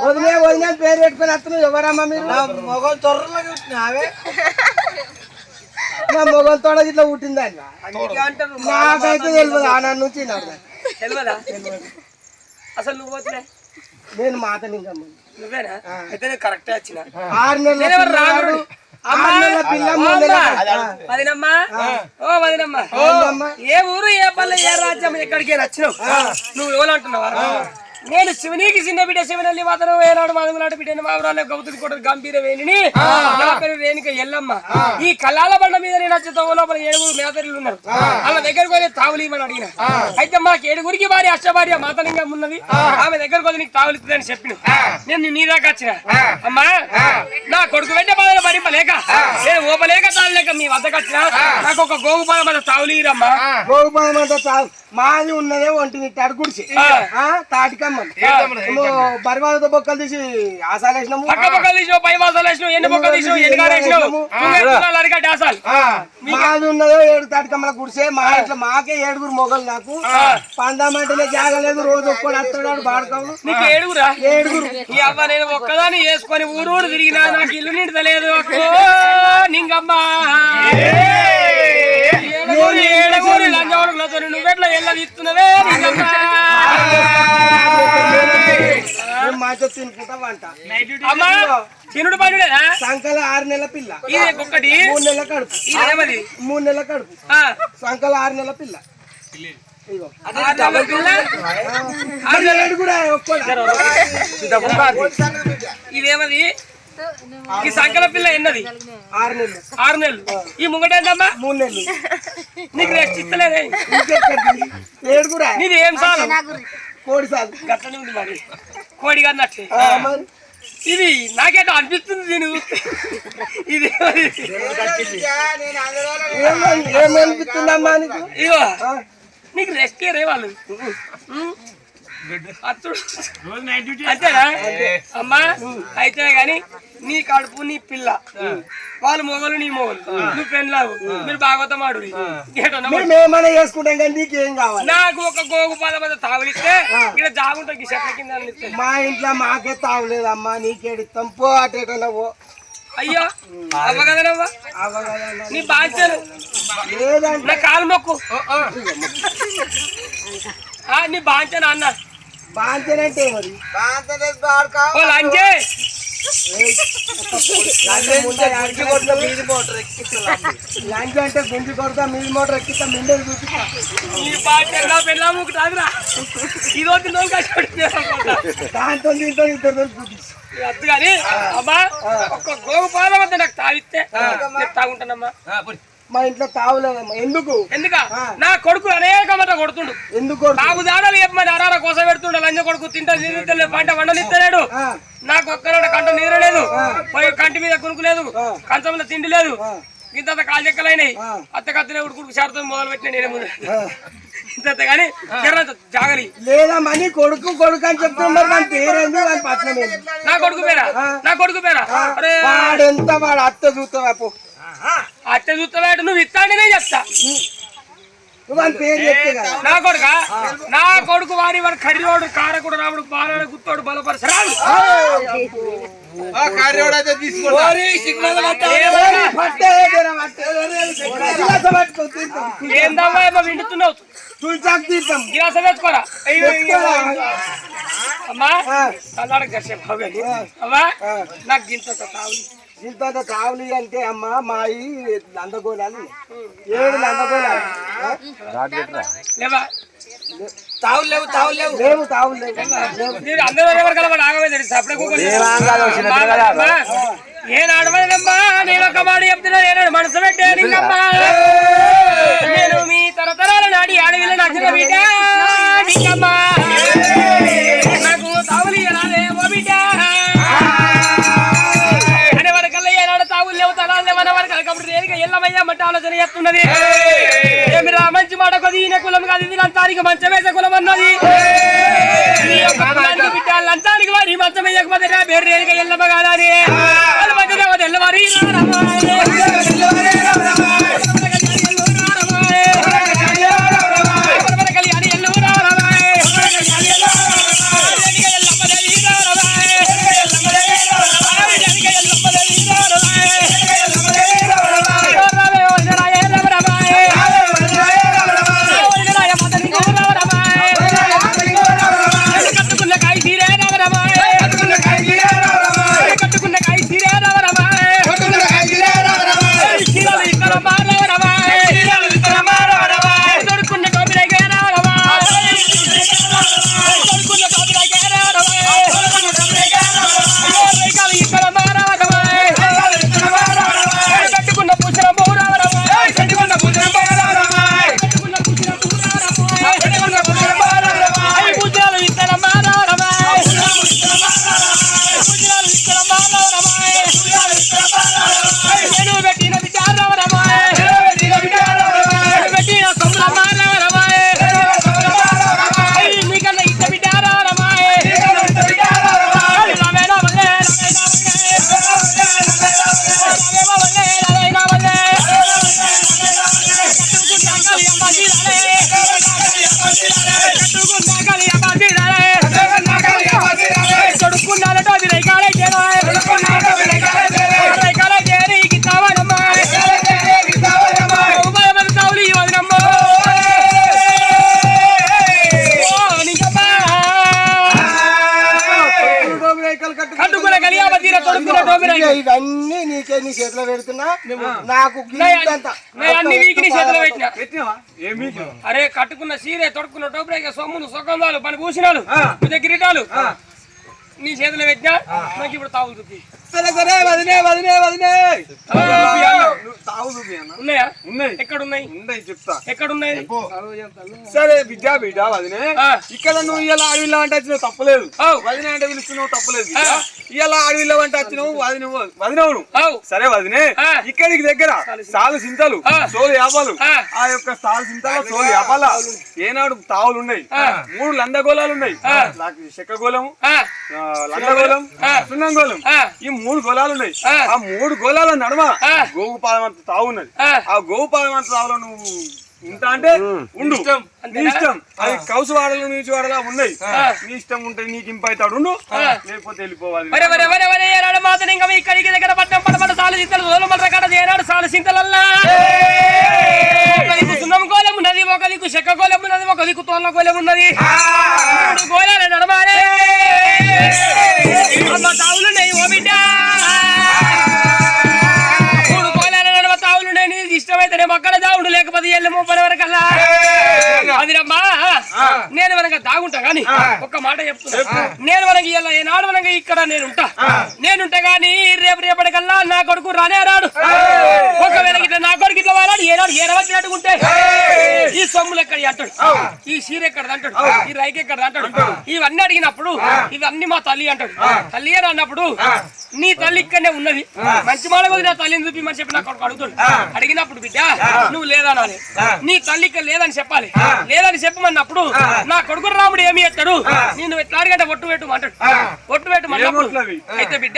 వదిలే వదిలే పేరు పెట్టుకుని వస్తున్నావు ఎవరమ్మా మీరు? మొగలు తొర్రలో కూర్చున్నావే నా మొగలు తోడ ఇట్లా పుట్టింది నాకైతే తెలియదు ఆనా నుంచి నాకు తెలియదా అసలు నువ్వు పోతులే నేను మాత ఇంకా నువ్వేనా? అయితే నేను కరెక్టే వచ్చిన. ఆరు నెలల? ఏ ఊరు ఏ పల్లె ఏ రాజ్యం ఎక్కడికి నచ్చినావు నువ్వు ఎవరు అంటున్నావా? నేను శివునికి చిన్న బిడ్డ శివనల్లి మాత్రం ఏనాడు మాధవులాంటి బిడ్డ మా ఊరాలో గౌతమి కొట్టు గంభీర వేణిని నా పేరు రేణుక ఎల్లమ్మ. ఈ కళ్ళాల బండ మీద నేను వచ్చే తవ్వ లోపల ఏడుగురు మేతరులు ఉన్నారు. వాళ్ళ దగ్గరకు పోయి తావులు ఇవ్వమని అడిగిన. అయితే మాకు ఏడుగురికి భార్య అష్టభార్య మాతలింగం ఉన్నది. ఆమె దగ్గరకు పోతే నీకు తావులు ఇస్తుందని చెప్పిన. నేను నీ దాకా వచ్చిన. అమ్మా నా కొడుకు వెంట బాధలు భరింపలేక నేను ఓపలేక తాళలేక మీ వద్దకు వచ్చిన. నాకు ఒక గోగు పాల మన తావులు ఇరమ్మా గోగుపాలం అంటే చాలు మాది ఉన్నదే ఒంటి నిట్టాడు గుడిసి. ఆ, తాటికమ్మ బరివాళ్ళతో బొక్కలు తీసి ఆసాలు వేసినాము. పక్కలు తీసినావు పై మాసాలు వేసినావు ఎన్ని తీసినావు వేసినావు? మాది ఉన్నదే ఏడు తాటికమ్మల గుడిసే. మా ఇంట్లో మాకే ఏడుగురు మొగలు నాకు. పందామంటేనే జాగలేదు రోజు ఒక్కడు వస్తాడు బాడుకోవు నీకు ఏడుగురా? ఏడుగురు. ఈ అవ్వ నేను ఒక్కదాన్ని వేసుకొని ఊరు ఊరు తిరిగినా నాకు ఇల్లు నిండతలేదు. అక్కో నింగమ్మా. నువ్వెట్లా మాతో తినుకుంటా వంట అమ్మా తినుడు పండుడేనా సంకల ఆరు నెలల పిల్ల. ఇది ఒక్కటి మూడు నెలల కడుపు. మూడు నెలల కడుపు. సంకల ఆరు నెలల పిల్ల. ఇదేమది? ఈ సంకల పిల్ల ఎన్నది? ఆరు నెలలు. ఆరు నెలలు. ఈ ముంగటేందమ్మా మూడు నెలలు. నీకు రెస్ట్ ఇస్తలేదే? ఏడుగురా నీది ఏం సాలు? కోడి సాగు గట్లనే ఉంది మరి. కోడి మరి? ఇది నాకేటో అనిపిస్తుంది దీని చూస్తే. ఇది ఏమని- ఏమనిపిస్తుందమ్మా నీకు? ఇగో నీకు రెస్ట్ రే వాళ్ళు. అంతేనా అమ్మా అయితే గాని నీ కడుపు నీ పిల్ల. వాళ్ళు మొగలు నీ మొగలు. నువ్వు పెళ్ళావు మీరు భాగవతం ఆడు మేము ఏమైనా చేసుకుంటాం కానీ నీకేం కావాలి? నాకు ఒక గోగు పాల మీద తాగులిస్తే ఇక్కడ జాగుంటుంది చెట్ల కింద. మా ఇంట్లో మాకే తాగలేదమ్మా నీకేడిస్తాం పో అటేటో పో. అయ్యో అవ్వగదనవ్వ నీ లేదంటే నా కాలు మొక్కు. ఆ, నీ బాధ్యన అన్న బాంతేనంటే మరి. కాంతనేసి బాడుకో ఓ లంచే! లంచ్ అంటే గుంజి కొడతా మీది మోటార్ ఎక్కిస్తా మిండలు చూపిస్తా. దాంతో దీంతో ఇద్దరు చూపిస్తా. వద్దు కానీ అమ్మా ఒక్క గోగు పాల వద్ద నాకు తాగిస్తే. తాగుంటానమ్మా. మా ఇంట్లో తాగలేదమ్మా. ఎందుకు? ఎందుక? నా కొడుకు అనేక మాట కొడుతుండు. ఎందుకు? నాకు దాడలు చెప్పమని అరార కోసం పెడుతుండే. లంజ కొడుకు తింటా నీరు పంట వండనిస్తలేడు ఆ, నాకు ఒక్కనాడు కంట నీరు లేదు. పోయి కంటి మీద కునుకు లేదు కంచంలో తిండి లేదు. ఇంత కాలు చెక్కలైనాయి. అత్త కత్తిన ఉడుకుడుకు షార్తో మొదలు పెట్టిన నేనే ముందు. ఇంత కానీ నీ కొడుకు కొడుకు అని చెప్తున్నారు నా కొడుకు పేరా? నా కొడుకు పేరా? అరే. వాడెంత వాడు అత్త చూస్తావా పో అత్త చూస్తాడు నువ్వు ఇస్తాడనే చెప్తా నువ్వు వాని పేరు చెప్తే కదా నా కొడుక నా కొడుకు వారి వాడు కర్రోడు కారకుడు రాముడు బాలాడు గుత్తోడు బలపరచరాడు పట్టే జర పట్టే. గిలాస పట్టుకో, తీర్థం. ఏందమ్మా ఏమో వింటున్నావు తులసాకు తీర్థం. గిలాస వేసుకోరా పెట్టుకోరా. అమ్మా ఆ, కన్నాడకు చేసే బాబు అమ్మా ఆ. నాకు గింత కావాలి ఇంత కావులి అంటే అమ్మ మాయి లందగోళాలు ఏడు? లేవా? తావులు లేవు తావులు లేవు. లేవు తావులు లేవు. లేవు. మీరు అందరూ ఎవరు కలవాలి ఆగమే తెలుసు. అప్పుడే ఏ నడవదమ్మా నేను ఒక మాట చెప్తున్నా నేను మనసు నేను మీ తరతరాల నాడి అడవిలో నచ్చిన బిడ్డ. నీకమ్మా. నాకు తావులు ఇయ్యరాదే ఓ బిడ్డ. మట్టి ఆలోచన చేస్తున్నది. ఏమిరా మంచి మాట కొద్ది ఈయన కులం కాదు ఇది లంచానికి మంచం వేసే కులం అన్నది. బిడ్డ లంచానికి వారి మంచం వేయకపోతే నా పేరు దేనిక ఎల్లమ్మ కాదని. వాళ్ళ దేవత ఎల్లవారి ఇవన్నీ నీకే నీ చేతిలో పెడుతున్నా. నాకు గిల్లంతా. నేను అన్ని వీక్ నీ చేతిలో పెట్టిన. పెట్టినావా? ఏమి అరే కట్టుకున్న సీరే తొడుక్కున్న టోపీ సొమ్ములు సుగంధాలు పని భూషణాలు కిరీటాలు నీ చేతిలో పెట్టినా నాకు ఇప్పుడు తావులు చూపి సరే సరే వదినే వదినే వదినే. నువ్వు తావు చూపి అన్న. ఉన్నాయా? ఉన్నాయి. ఎక్కడ ఉన్నాయి ఉన్నాయి చెప్తా ఎక్కడ ఉన్నాయి సరే బిడ్డ బిడ్డ వదినే. ఇక్కడ నువ్వు ఇలా అడవిలో అంటే వచ్చినావు తప్పలేదు. వదిన అంటే పిలుస్తున్నావు తప్పలేదు. ఇలా అడవిలో అంటే వచ్చినావు వదిన వదినవును సరే వదినే. ఇక్కడికి దగ్గర సాలు సింతలు ఆ. సోలు యాపాలు. ఆ. యొక్క సాలు సింతలు సోలు యాపాల ఏనాడు తావులు ఉన్నాయి. మూడు లందగోళాలు ఉన్నాయి. నాకు చెక్కగోళము లందగోళం. సున్నంగోళం. ఈ మూడు గోళాలు ఉన్నాయి. ఆ. మూడు గోళాల నడుమ ఆ. గోవు పాదం అంత తావు ఉన్నది ఆ. ఆ గోవు పాదం అంత తావులో నువ్వు ఉంటా అంటే ఉండు. నీ ఇష్టం. అది కౌసు వాడలు నీచు వాడలా ఉన్నాయి నీ ఇష్టం ఉంటే నీకు ఇంపైతాడు ఉండు. లేకపోతే వెళ్ళిపోవాలి. మాత్రం ఇంకా ఇక్కడికి దగ్గర పట్టం సాలు సింతలు సోలమల్ల కాడ ఏనాడు సాలు సింతలల్లా? ఒక దిక్కు సున్నం గోళం ఉన్నది ఒక దిక్కు చెక్క గోళం ఉన్నది ఒక దిక్కు తోళ్ళ గోళం ఉన్నది గాని ఒక్క మాట చెప్తున్నా. నేను మనకి ఇలా ఏనాడు మనకి ఇక్కడ నేను ఉంటా. నేనుంటా గాని రేపు రేపటికల్లా నా కొడుకు రానే రాడు. ఒకవేళ ఇట్లా నా కొడుకు ఇట్లా వాడాడు ఏనాడు ఏ రవ్వచ్చినట్టుకుంటే ఈ సొమ్ములు ఎక్కడ అంటాడు? ఈ సీర ఎక్కడ అంటాడు? ఈ రైకి ఎక్కడ అంటాడు? ఇవన్నీ అడిగినప్పుడు ఇవన్నీ మా తల్లి అంటాడు. తల్లి అని అన్నప్పుడు నీ తల్లి ఇక్కడనే ఉన్నది. మంచి మాట కొద్ది నా తల్లిని చూపిమని చెప్పి నా కొడుకు అడుగుతాడు. అడిగినప్పుడు బిడ్డ నువ్వు లేదనాలి నీ తల్లి ఇక్కడ లేదని చెప్పాలి. లేదని చెప్పమన్నప్పుడు నా కొడుకు రాముడు ఏమి ఎత్తాడు? నేను ఎట్లా అడిగంటే ఒట్టు పెట్టు అంటాడు ఒట్టు పెట్టు? అయితే బిడ్డ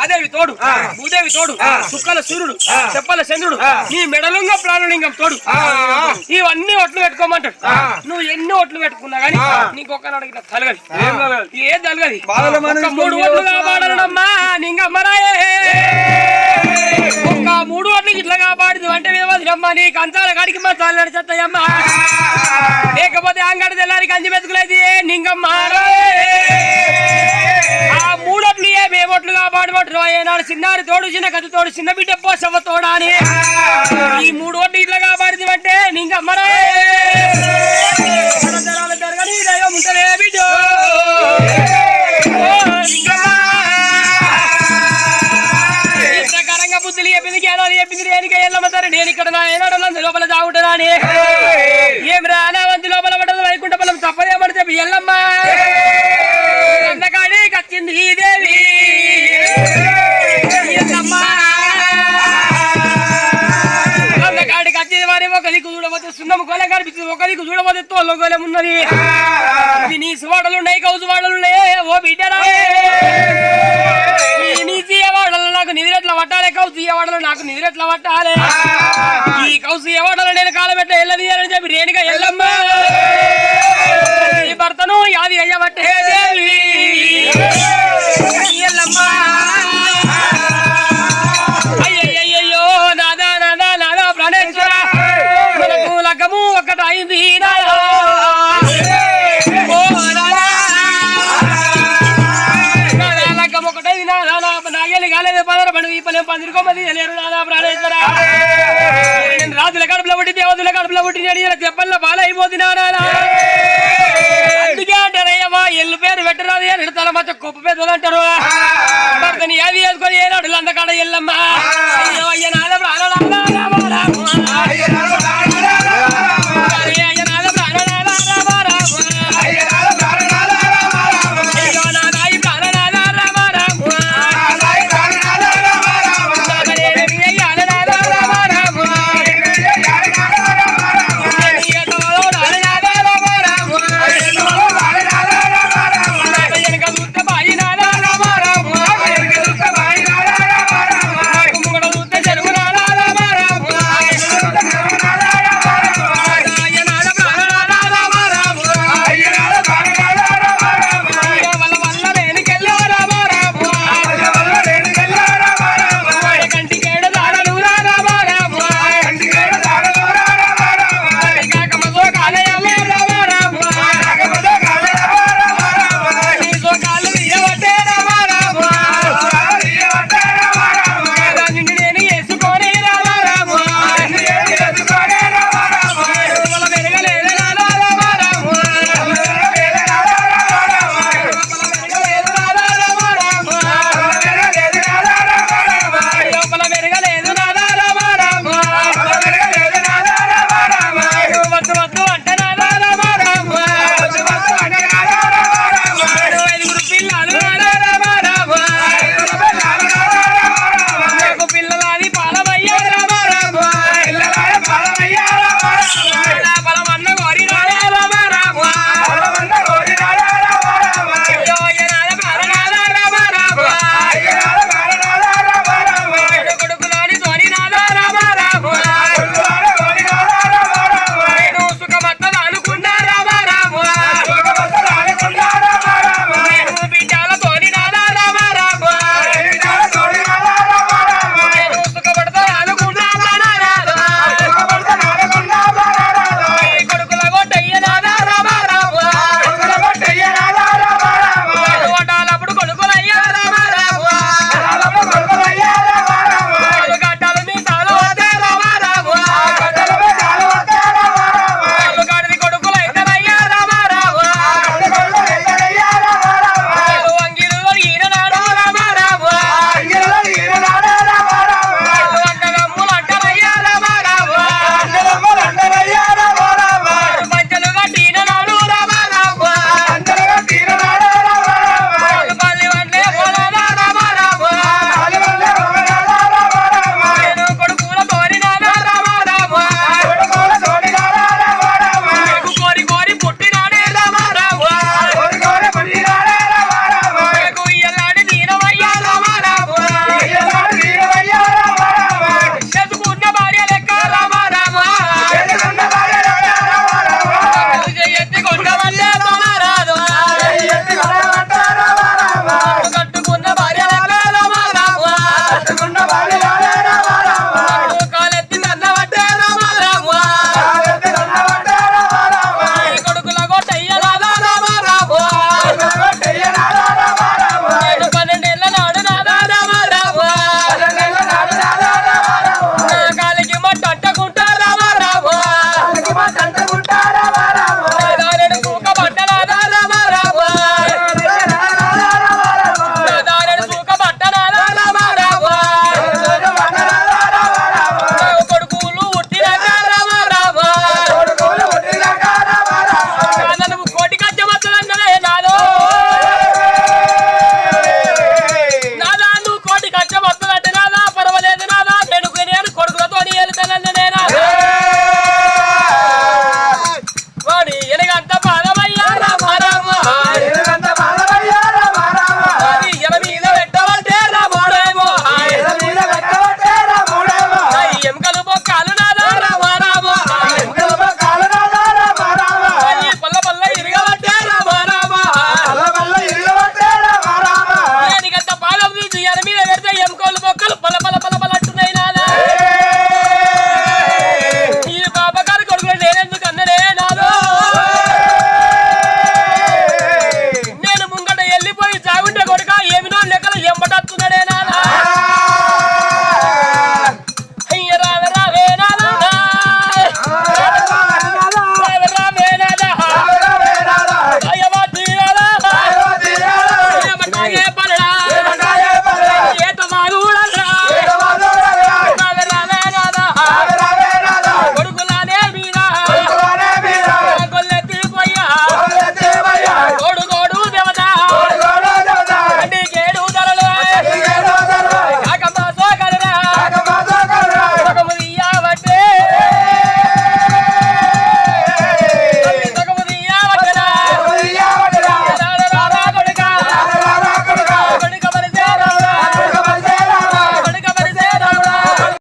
ఆదేవి తోడు భూదేవి తోడు సుక్కల సూర్యుడు చెప్పల చంద్రుడు నీ మెడలుంగ ప్రాణలింగం తోడు. ఇవన్నీ ఒట్లు పెట్టుకోమంటాడు. నువ్వు ఎన్ని ఒట్లు పెట్టుకున్నా గానీ నీకు ఒక్కనాడు ఇట్లా తలగది. ఏం తలగది? ఒక్క మూడు ఓట్లు కాపాడనమ్మా నింగమ్మరాయే ఒక్క మూడు ఓట్లు ఇట్లా కాపాడుదు అంటే విధవదినమ్మా నీ కంచాల కాడికి మా చాలు నడిచేస్తాయమ్మా లేకపోతే అంగడి తెల్లారి కంచి మెతుకులైతే నింగమ్మారాయే ఆ మూడోట్లు ఏ మేమోట్లు కాపాడబట్టు ఏనాడు చిన్నారి తోడు చిన్న కథ తోడు చిన్న బిడ్డ పోసవ తోడా అని. ఈ మూడు ఓట్లు ఇట్లా కాపాడుదు అంటే నీకు అమ్మరా. జరగని దైవం ఉంటదే బిడ్డ. బుద్ధులు చెప్పింది చెప్పింది దేనికి నేను ఇక్కడ నా ఏనాడు లోపల తాగుంటున్నా అని ఏం రానావంతి లోపల పడదు వైకుంఠ బలం తప్పదేమని చెప్పి ఎల్లమ్మ. అందకాడి కచ్చింది ఈ దేవి ఎల్లమ్మ అందకాడికి వచ్చింది మరి ఒక దిక్కు చూడబోతే సున్నము గోలెం కనిపిస్తుంది. ఒక దిక్కు చూడబోతే తోళ్ళ గోలెం ఉన్నది. నీ సువాడలు ఉన్నాయి కౌసు వాడలు ఉన్నాయి ఓ బిడ్డరా. నీ తీయవాడలు నాకు నిధిరెట్ల పట్టాలి కౌసు తీయవాడలు నాకు నిధిరెట్ల పట్టాలి ఈ కౌసు తీయవాడలు నేను కాలబెట్ట ఎల్లదీయాలని చెప్పి రేణుగా ఎల్లమ్మ. ఈ భర్తను యాది అయ్యబట్టే. దేవి? ఎల్లమ్మ. ఈ పని లేరు నాదా ప్రాణేశ్వర. నేను రాజుల కడుపులో పుట్టి దేవతల కడుపులో పుట్టి నేను చెప్పల్లో బాలైపోతున్నా నాదా అందుకే అంటారయ్యమ్మా ఎల్లు పేరు పెట్టరాదు అని తల మధ్య గొప్ప పెద్దలు అంటారు. భర్తని ఏది వేసుకొని ఏనాడు